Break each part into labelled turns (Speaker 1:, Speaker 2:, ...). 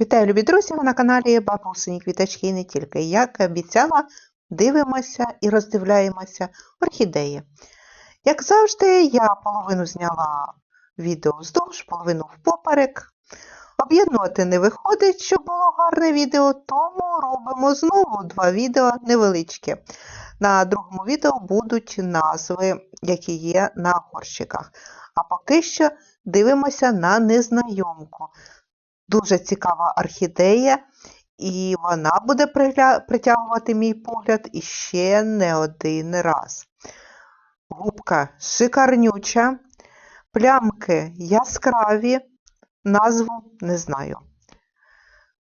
Speaker 1: Вітаю, любі друзі! Ви на каналі Бабусині Квіточки і не тільки. Як обіцяла, дивимося і роздивляємося орхідеї. Як завжди, я половину зняла відео вздовж, половину впоперек. Об'єднувати не виходить, щоб було гарне відео, тому робимо знову два відео невеличкі. На другому відео будуть назви, які є на горщиках. А поки що дивимося на незнайомку. Дуже цікава орхідея, і вона буде притягувати мій погляд іще не один раз. Губка шикарнюча, плямки яскраві, назву не знаю.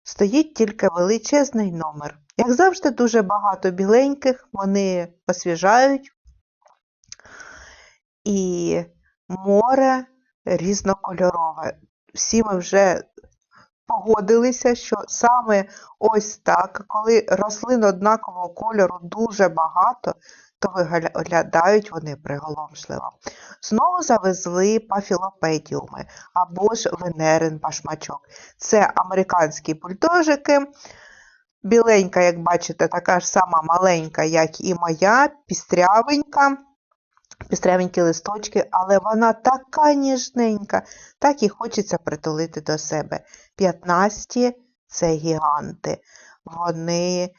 Speaker 1: Стоїть тільки величезний номер. Як завжди, дуже багато біленьких, вони освіжають. І море різнокольорове. Всі ми вже погодилися, що саме ось так, коли рослин однакового кольору дуже багато, то виглядають вони приголомшливо. Знову завезли пафілопедіуми або ж венерин башмачок. Це американські бульдожики. Біленька, як бачите, така ж сама маленька, як і моя, пістрявенька. Пістрявенькі листочки, але вона така ніжненька, так і хочеться притулити до себе. 15 це гіганти. Вони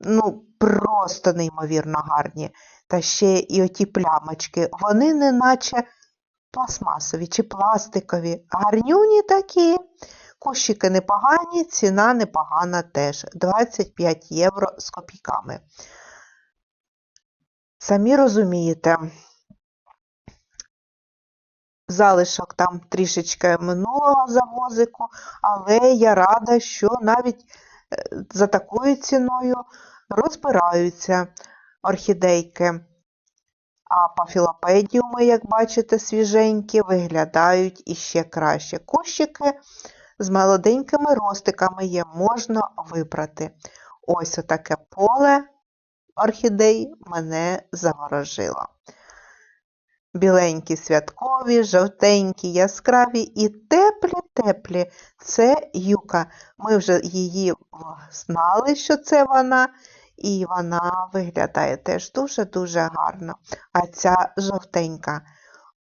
Speaker 1: ну, просто неймовірно гарні. Та ще і оті плямочки, вони не наче пластмасові чи пластикові. Гарнюні такі. Кущики непогані, ціна непогана теж. 25 євро з копійками. Самі розумієте, залишок там трішечки минулого завозику, але я рада, що навіть е, за такою ціною розбираються орхідейки. А пафілопедіуми, як бачите, свіженькі, виглядають іще краще. Кущики з молоденькими ростиками є, можна вибрати. Ось отаке поле орхідей мене заворожило. Біленькі святкові, жовтенькі, яскраві і теплі-теплі. Це юка. Ми вже її знали, що це вона, і вона виглядає теж дуже-дуже гарно. А ця жовтенька.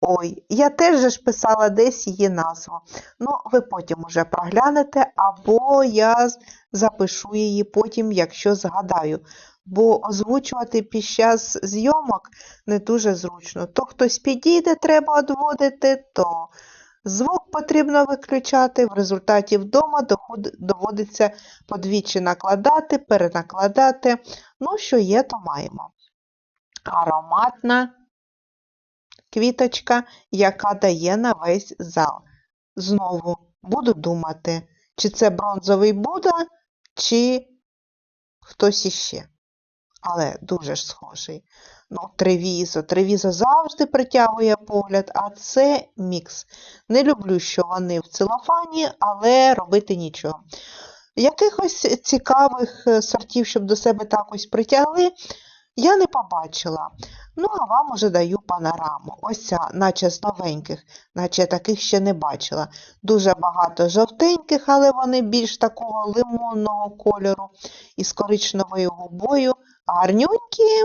Speaker 1: Ой, я теж ж писала десь її назву. Ну, ви потім уже проглянете, або я запишу її потім, якщо згадаю. Бо озвучувати під час зйомок не дуже зручно. То хтось підійде, треба відводити, то звук потрібно виключати. В результаті вдома доводиться подвічі накладати, перенакладати. Ну, що є, то маємо. Ароматна квіточка, яка дає на весь зал. Знову буду думати, чи це бронзовий Будда, чи хтось іще. Але дуже ж схожий. Ну, Тревізо. Тревізо завжди притягує погляд, а це мікс. Не люблю, що вони в целофані, але робити нічого. Якихось цікавих сортів, щоб до себе так ось притягли, я не побачила. Ну, а вам уже даю панораму. Ось ця, наче з новеньких, наче таких ще не бачила. Дуже багато жовтеньких, але вони більш такого лимонного кольору і з коричневою губою. Гарнюнькі.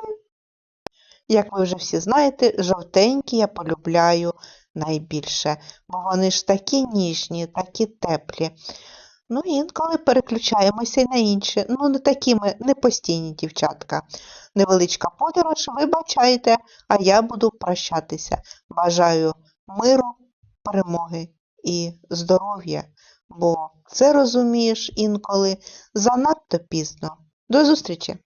Speaker 1: Як ви вже всі знаєте, жовтенькі я полюбляю найбільше, бо вони ж такі ніжні, такі теплі. Ну, інколи переключаємося і на інші. Ну, не такі ми не постійні дівчатка. Невеличка подорож, вибачайте, а я буду прощатися. Бажаю миру, перемоги і здоров'я, бо це розумієш інколи занадто пізно. До зустрічі!